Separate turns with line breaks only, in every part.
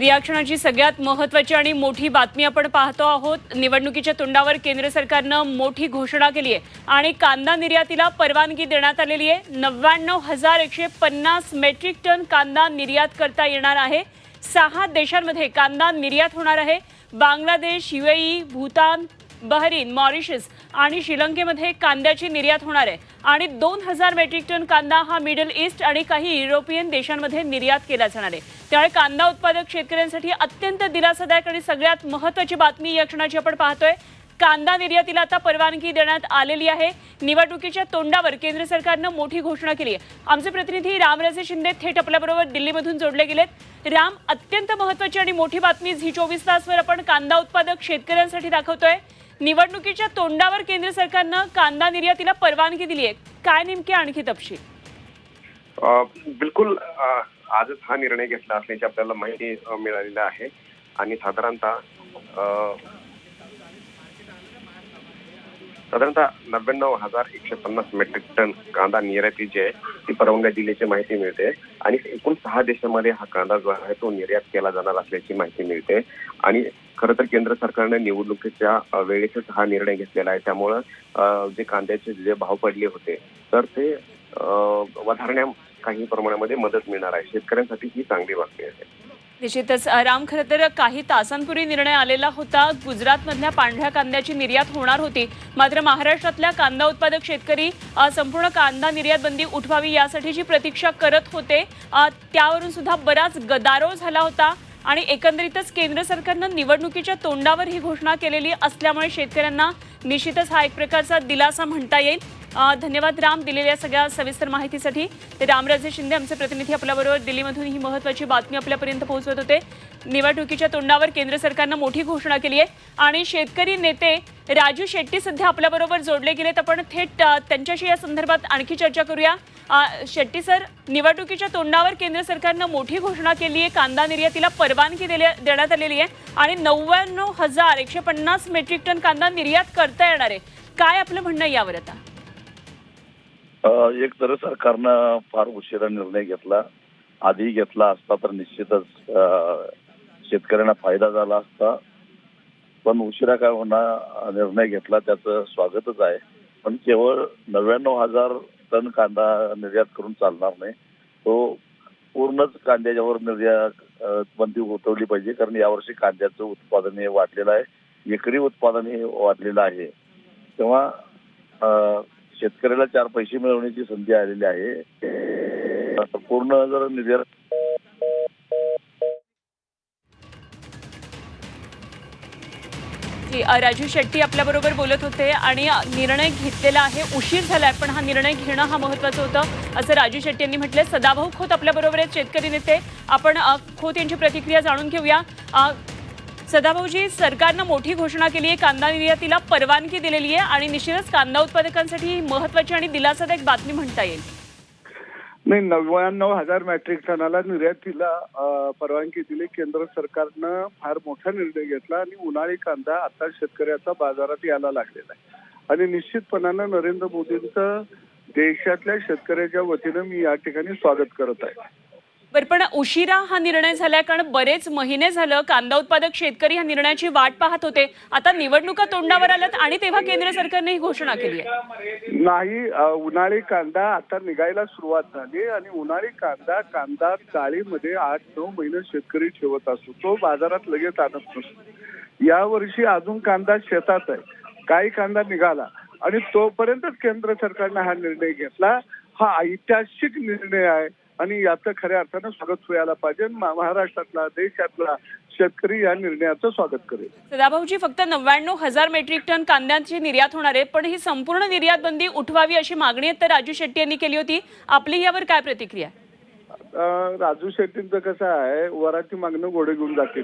रियाक्षणाची सगळ्यात महत्वाची आणि मोठी बातमी आपण पाहतो आहोत. निवडणुकीच्या तोंडावर केंद्र सरकारनं मोठी घोषणा केली आहे आणि कांदा निर्यातीला परवानगी देण्यात आलेली आहे. नव्याण्णव हजार एकशे पन्नास मेट्रिक टन कांदा निर्यात करता येणार आहे. सहा देशांमध्ये कांदा निर्यात होणार आहे. Bangladesh UAE Bhutan Bahrain Mauritius आणि श्रीलंकेमध्ये कांद्याची निर्यात होणार आहे. आणि दोन हजार मेट्रिक टन कांदा हा मिडल ईस्ट आणि काही युरोपियन देशांमध्ये निर्यात केला जाणार आहे. त्यामुळे कांदा उत्पादक शेतकऱ्यांसाठी अत्यंत दिलासादायक आणि सगळ्यात महत्वाची बातमी या क्षणाची आपण पाहतोय. कांदा निर्यातीला आता परवानगी देण्यात आलेली आहे. निवडणुकीच्या तोंडावर केंद्र सरकारनं मोठी घोषणा केली आहे. आमचे प्रतिनिधी रामराजे शिंदे थेट आपल्याबरोबर दिल्लीमधून जोडले गेलेत. राम अत्यंत महत्वाची आणि मोठी बातमी झी चोवीस तासवर आपण कांदा उत्पादक शेतकऱ्यांसाठी दाखवतोय. निवडणुकीच्या तोंडावर केंद्र सरकारनं कांदा निर्यातीला परवानगी दिली आहे. काय नेमके आणखी तपशील?
बिलकुल आजच हा निर्णय घेतला असल्याची आपल्याला माहिती मिळालेली आहे. आणि साधारणतः साधारणतः नव्याण्णव हजार एकशे पन्नास मेट्रिक टन कांदा निर्याती जी आहे ती परवानगी दिल्याची माहिती मिळते. आणि एकूण सहा देशामध्ये हा कांदा जो आहे तो निर्यात केला जाणार असल्याची माहिती मिळते. आणि खरं तर केंद्र सरकारने निवडणुकीच्या अ, वेळेसच हा निर्णय घेतलेला आहे. त्यामुळं जे कांद्याचे जे भाव पडले होते तर ते वधारण्या काही प्रमाणामध्ये मदत मिळणार आहे. शेतकऱ्यांसाठी ही चांगली बातमी आहे.
निश्चितच. राम खरं तर काही तासांपूर्वी निर्णय आलेला होता. गुजरातमधल्या पांढऱ्या कांद्याची निर्यात होणार होती. मात्र महाराष्ट्रातल्या कांदा उत्पादक शेतकरी संपूर्ण कांदा निर्यात बंदी उठवावी यासाठीची प्रतीक्षा करत होते. त्यावरून सुद्धा बराच गदारोळ झाला होता. आणि एकंदरीतच केंद्र सरकारनं निवडणुकीच्या तोंडावर ही घोषणा केलेली असल्यामुळे शेतकऱ्यांना निश्चितच हा एक प्रकारचा दिलासा म्हणता येईल. धन्यवाद राम दिलेल्या सगळ्या सविस्तर माहितीसाठी. ते रामराजे शिंदे आमचे प्रतिनिधी आपल्याबरोबर दिल्लीमधून ही महत्वाची बातमी आपल्यापर्यंत पोहोचवत होते. निवडणुकीच्या तोंडावर केंद्र सरकारनं मोठी घोषणा केली आहे आणि शेतकरी नेते राजू शेट्टी सध्या आपल्याबरोबर जोडले गेलेत. आपण थेट त्यांच्याशी या संदर्भात आणखी चर्चा करूया. शेट्टी सर निवडणुकीच्या तोंडावर केंद्र सरकारनं मोठी घोषणा केली आहे कांदा निर्यातीला परवानगी दिल्या- देण्यात आलेली आहे आणि नव्याण्णव हजार एकशे पन्नास मेट्रिक टन कांदा निर्यात करता येणार आहे. काय आपलं म्हणणं यावर आता?
एक तर सरकारनं फार उशिरा निर्णय घेतला. आधी घेतला असता तर निश्चितच शेतकऱ्यांना फायदा झाला असता. पण उशिरा काय होणार निर्णय घेतला त्याचं स्वागतच आहे. पण केवळ नव्याण्णव हजार टन कांदा निर्यात करून चालणार नाही. तो पूर्णच कांद्याच्यावर निर्यात बंदी उठवली पाहिजे. कारण यावर्षी कांद्याचं उत्पादन हे वाढलेलं आहे. एकरी उत्पादन हे वाढलेलं आहे. तेव्हा शेतकऱ्याला चार पैसे मिळवण्याची संधी आलेली आहे. पूर्ण जर निर्यात
राजू शेट्टी आपल्याबरोबर बोलत होते आणि निर्णय घेतलेला आहे. उशीर झालाय पण हा निर्णय घेणं हा महत्वाचं होतं असं राजू शेट्टी यांनी म्हटलंय. सदाभाऊ खोत आपल्याबरोबर आहेत शेतकरी नेते. आपण खोत यांची प्रतिक्रिया जाणून घेऊया. सदाभाऊजी सरकारनं मोठी घोषणा केली आहे. कांदा निर्यातीला परवानगी दिलेली आहे आणि निश्चितच कांदा उत्पादकांसाठी ही महत्वाची आणि दिलासादायक बातमी म्हणता येईल.
नाही नव्याण्णव हजार मेट्रिक टनाला निर्यातीला परवानगी दिली. केंद्र सरकारनं फार मोठा निर्णय घेतला आणि उन्हाळी कांदा आता शेतकऱ्याचा बाजारात यायला लागलेला आहे. आणि निश्चितपणानं नरेंद्र मोदींचं देशातल्या शेतकऱ्याच्या वतीनं मी या ठिकाणी स्वागत करत आहे.
बरं पण उशिरा हा निर्णय झालाय कारण बरेच महिने झालं कांदा उत्पादक शेतकरी ह्या निर्णयाची वाट पाहत होते. आता निवडणुका तोंडावर आल्यात आणि तेव्हा केंद्र सरकारने ही घोषणा केली आहे.
नाही उन्हाळी कांदा आता निघायला सुरुवात झाली आणि उन्हाळी कांदा कांदा चाळीमध्ये आठ नऊ महिने शेतकरी ठेवत असतो. तो बाजारात लगेच आणत नसतो. यावर्षी अजून कांदा शेतात आहे. काही कांदा निघाला आणि तोपर्यंतच केंद्र सरकारने हा निर्णय घेतला. हा ऐतिहासिक निर्णय आहे. आणि याचं खऱ्या अर्थानं स्वागत व्हायला पाहिजे. महाराष्ट्रातला देशातला शेतकरी या निर्णयाचं स्वागत करेल.
सदाभाऊजी फक्त नव्याण्णव हजार मेट्रिक टन कांद्यांची निर्यात होणार आहे पण ही संपूर्ण निर्यात बंदी उठवावी अशी मागणी तर राजू शेट्टी यांनी केली होती. आपली यावर काय प्रतिक्रिया?
राजू शेट्टींचं कसं आहे वराची मागणं घोडे घेऊन जातील.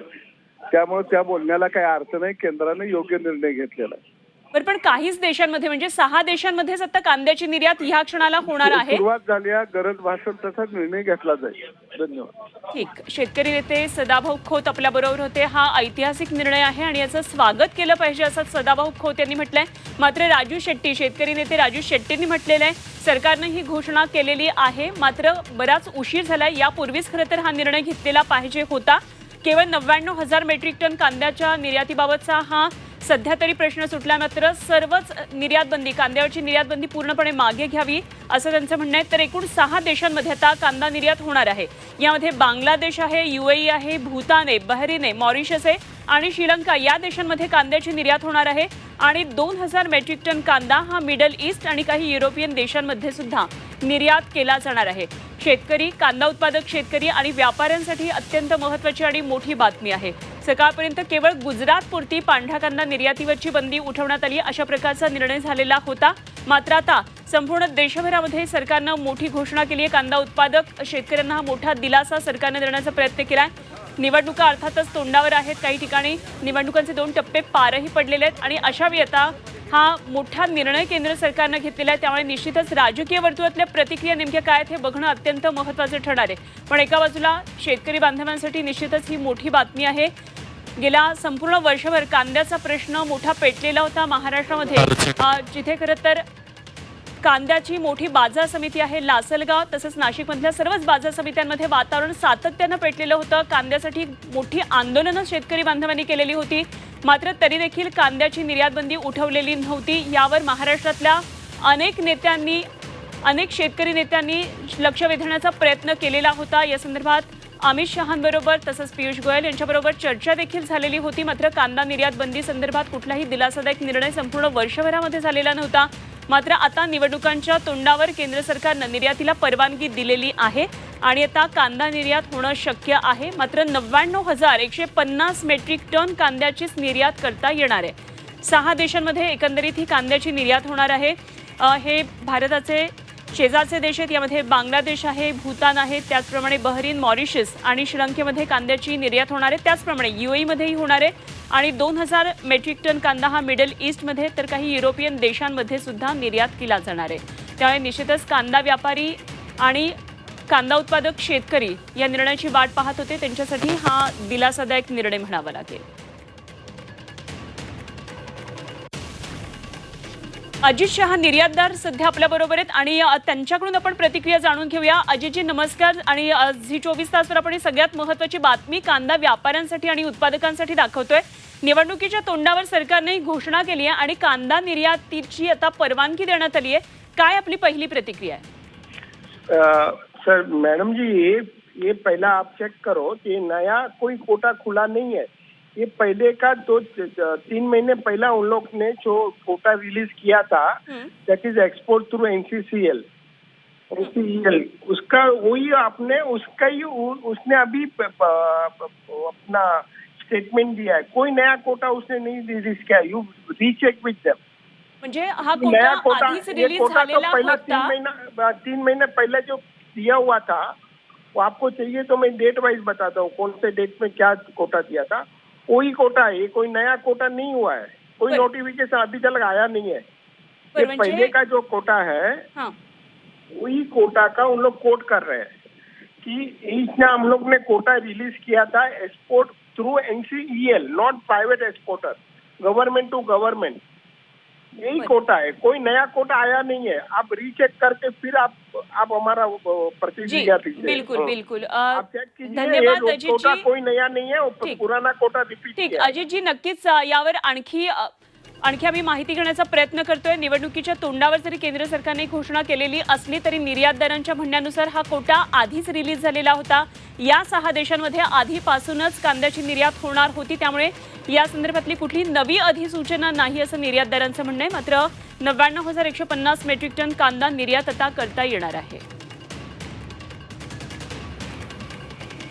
त्यामुळे त्या बोलण्याला काही अर्थ नाही केंद्राने योग्य निर्णय घेतलेला आहे.
बरं पण काहीच देशांमध्ये म्हणजे सहा देशांमध्येच आता कांद्याची निर्यात ह्या क्षणाला होणार आहे.
सुरुवात झाली आहे गरज भासेल तसा निर्णय घेतला जाईल. धन्यवाद.
ठीक. शेतकरी नेते सदाभाऊ खोत आपल्या बरोबर होते. हा ऐतिहासिक निर्णय आहे आणि याचं स्वागत केलं पाहिजे असं सदाभाऊ खोत यांनी म्हटलंय. मात्र राजू शेट्टी शेतकरी नेते राजू शेट्टींनी म्हटलेलं आहे. सरकारनं ही घोषणा केलेली आहे. मात्र बराच उशीर झालाय. यापूर्वीच खरं तर हा निर्णय घेतलेला पाहिजे होता. केवळ नव्याण्णव हजार मेट्रिक टन कांद्याच्या निर्यातीबाबतचा हा सध्या तरी प्रश्न सुटला मात्र सर्वच निर्यात बंदी कांद्यावरची निर्यात बंदी पूर्णपणे मागे घ्यावी असं त्यांचं म्हणणं आहे. तर एकूण सहा देशांमध्ये आता कांदा निर्यात होणार आहे. यामध्ये बांगलादेश आहे युएई आहे भूतान आहे बहरीन आहे मॉरिशस आहे आणि श्रीलंका. या देशांमध्ये कांद्याची निर्यात होणार आहे आणि दोन हजार मेट्रिक टन कांदा हा मिडल ईस्ट आणि काही युरोपियन देशांमध्ये सुद्धा. निर्यात केला जाणार आहे. शेतकरी कांदा उत्पादक शेतकरी आणि व्यापाऱ्यांसाठी अत्यंत महत्वाची आणि मोठी बातमी आहे. सकाळपर्यंत केवळ गुजरातपुरती पांढरा कांदा निर्यातीवरची बंदी उठवण्यात आली अशा प्रकारचा निर्णय झालेला होता. मात्र आता संपूर्ण देशभरामध्ये सरकारनं मोठी घोषणा केली आहे. कांदा उत्पादक शेतकऱ्यांना हा मोठा दिलासा सरकारने देण्याचा प्रयत्न केलाय. निवडणुका अर्थातच तोंडावर आहेत. काही ठिकाणी निवडणुकांचे दोन टप्पे पारही पडलेले आहेत आणि अशावेळी आता हा मोठा निर्णय केंद्र सरकारनं घेतलेला आहे. त्यामुळे निश्चितच राजकीय वर्तुळातल्या प्रतिक्रिया नेमक्या काय आहेत हे बघणं अत्यंत महत्त्वाचं ठरणार आहे. पण एका बाजूला शेतकरी बांधवांसाठी निश्चितच ही मोठी बातमी आहे. गेल्या संपूर्ण वर्षभर कांद्याचा प्रश्न मोठा पेटलेला होता महाराष्ट्रामध्ये. जिथे खरं तर कांद्याची मोठी बाजार समिती आहे लासलगाव तसंच नाशिकमधल्या सर्वच बाजार समित्यांमध्ये वातावरण सातत्यानं पेटलेलं होतं. कांद्यासाठी मोठी आंदोलनं शेतकरी बांधवांनी केलेली होती. मात्र तरी देखील कांद्याची निर्यातबंदी उठवलेली नव्हती. यावर महाराष्ट्रातल्या अनेक नेत्यांनी अनेक शेतकरी नेत्यांनी लक्ष वेधण्याचा प्रयत्न केलेला होता. या संदर्भात अमित शहांबरोबर तसंच पियुष गोयल यांच्याबरोबर चर्चा देखील झालेली होती. मात्र कांदा निर्यात बंदी संदर्भात कुठलाही दिलासादायक निर्णय संपूर्ण वर्षभरामध्ये झालेला नव्हता. मात्र आता निवडणुकांच्या तोंडावर केंद्र सरकारनं निर्यातीला परवानगी दिलेली आहे आणि आता कांदा निर्यात होणं शक्य आहे. मात्र नव्याण्णव हजार एकशे पन्नास मेट्रिक टन कांद्याचीच निर्यात करता येणार आहे. सहा देशांमध्ये एकंदरीत ही कांद्याची निर्यात होणार आहे. हे भारताचे शेजारचे देश आहेत यामध्ये बांगलादेश आहे भूतान आहे त्याचप्रमाणे बहरीन मॉरिशस आणि श्रीलंकेमध्ये कांद्याची निर्यात होणार आहे. त्याचप्रमाणे युएईमध्येही होणार आहे. आणि दोन हजार मेट्रिक टन कांदा हा मिडल ईस्टमध्ये तर काही युरोपियन देशांमध्ये सुद्धा निर्यात केला जाणार आहे. त्यामुळे निश्चितच कांदा व्यापारी आणि कांदा उत्पादक शेतकरी या निर्णयाची वाट पाहत होते. त्यांच्यासाठी हा दिलासादायक निर्णय म्हणावा लागेल. अजित शहा निर्यातदार सध्या आपल्या बरोबर आहेत आणि त्यांच्याकडून आपण प्रतिक्रिया जाणून घेऊया. अजितजी नमस्कार. आणि जी झी चोवीस तासवर आपण सगळ्यात महत्वाची बातमी कांदा व्यापाऱ्यांसाठी आणि उत्पादकांसाठी दाखवतोय. निवडणुकीच्या तोंडावर सरकारने घोषणा केली आहे आणि कांदा निर्यातीची आता परवानगी देण्यात आली आहे. काय आपली पहिली प्रतिक्रिया आहे?
अ, सर मैडम जी ये ये पहला आप चेक करो कि नया कोई कोटा खुला नहीं है ये पहले का दो तीन महीने पहला उन लोग ने जो कोटा रिलीज़ किया था. That is export through NCCL NCEL उसका वही आपने उसका ही उसने अभी प- प- प- अपना स्टेटमेंट दिया है। कोई नया कोटा उसने नहीं रिलीज़ किया। यू रीचेक विथ देम
म्हणजे हा
नया
कोटा
कोटा ये कोटा तो पहला तीन महीना तीन महीने पहले जो दिया हुआ था वो आपको चाहिए तो मैं डेट वाइज बताता हूँ कौन से डेट में क्या कोटा दिया था। वही कोटा है कोई नया कोटा नहीं हुआ है। कोई नोटिफिकेशन अभी तक आया नहीं है। ये पहले का जो कोटा है
हाँ।
वही कोटा का उन लोग कोट कर रहे हैं कि इसने हम लोग ने कोटा रिलीज़ किया था export through NCEL not private exporter government to government यही. कोटा है कोई नया कोटा आया नहीं है आप रीचेक करके फिर आप आप हमारा
जी
प्रतिक्रिया दीजिए
बिल्कुल। बिल्कुल
आप चेक कीजिए
अजित
कोटा
जी
कोई नया नहीं है. पुराना कोटा रिपीट
ठीक
किया है.
अजितजी नक्कीच यावर आणखी आणखी आम्ही माहिती घेण्याचा प्रयत्न करतोय. निवडणुकीच्या तोंडावर जरी केंद्र सरकारने घोषणा केलेली असली तरी निर्यातदारांच्या म्हणण्यानुसार हा कोटा आधीच रिलीज झालेला होता. या सहा देशांमध्ये आधीपासूनच कांद्याची निर्यात होणार होती. त्यामुळे या संदर्भातली कुठली नवी अधिसूचना नाही असं निर्यातदारांचं म्हणणं आहे. मात्र नव्याण्णव हजार एकशे पन्नास मेट्रिक टन कांदा निर्यात आता करता येणार आहे.